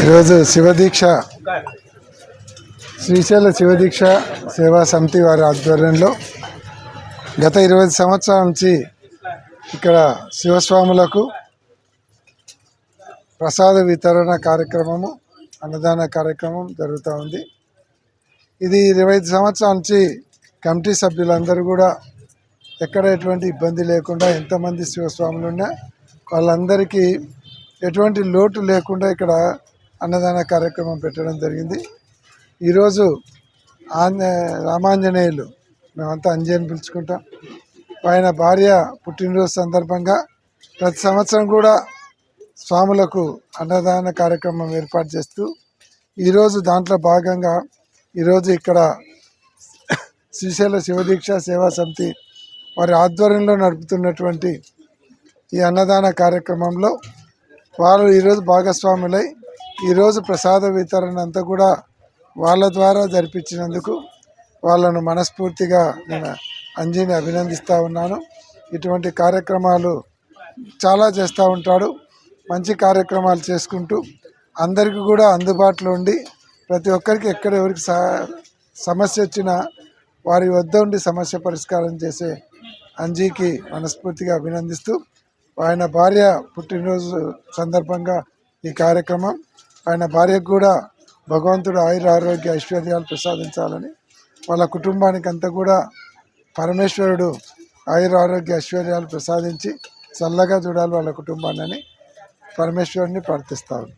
ఈరోజు శివదీక్ష. శ్రీశైల శివదీక్ష సేవా సమితి వారి ఆధ్వర్యంలో గత ఇరవై సంవత్సరాల నుంచి ఇక్కడ శివస్వాములకు ప్రసాద వితరణ కార్యక్రమము అన్నదాన కార్యక్రమం జరుగుతూ ఉంది. ఇది ఇరవై ఐదు సంవత్సరాల నుంచి కమిటీ సభ్యులందరూ కూడా ఎక్కడ ఎటువంటి ఇబ్బంది లేకుండా ఎంతమంది శివస్వాములు ఉన్నా వాళ్ళందరికీ ఎటువంటి లోటు లేకుండా ఇక్కడ అన్నదాన కార్యక్రమం పెట్టడం జరిగింది. ఈరోజు ఆంజ రామాంజనేయులు మేమంతా అంజయ్యని పిలుచుకుంటాం. ఆయన భార్య పుట్టినరోజు సందర్భంగా ప్రతి సంవత్సరం కూడా స్వాములకు అన్నదాన కార్యక్రమం ఏర్పాటు చేస్తూ ఈరోజు దాంట్లో భాగంగా ఈరోజు ఇక్కడ శ్రీశైల శివదీక్ష సేవా సమితి వారి ఆధ్వర్యంలో నడుపుతున్నటువంటి ఈ అన్నదాన కార్యక్రమంలో వారు ఈరోజు భాగస్వాములై ఈరోజు ప్రసాద వితరణ అంతా కూడా వాళ్ళ ద్వారా జరిపించినందుకు వాళ్ళను మనస్ఫూర్తిగా నేను అంజీని అభినందిస్తూ ఉన్నాను. ఇటువంటి కార్యక్రమాలు చాలా చేస్తూ ఉంటాడు. మంచి కార్యక్రమాలు చేసుకుంటూ అందరికీ కూడా అందుబాటులో ఉండి ప్రతి ఒక్కరికి ఎక్కడ ఎవరికి సమస్య వచ్చినా వారి వద్ద ఉండి సమస్య పరిష్కారం చేసే అంజీకి మనస్ఫూర్తిగా అభినందిస్తూ ఆయన భార్య పుట్టినరోజు సందర్భంగా ఈ కార్యక్రమం. ఆయన భార్యకు కూడా భగవంతుడు ఆయుర ఆరోగ్య ఐశ్వర్యాలు ప్రసాదించాలని వాళ్ళ కుటుంబానికి అంతా కూడా పరమేశ్వరుడు ఆయుర ఆరోగ్య ఐశ్వర్యాలు ప్రసాదించి చల్లగా చూడాలి వాళ్ళ కుటుంబాన్ని పరమేశ్వరుని ప్రార్థిస్తాను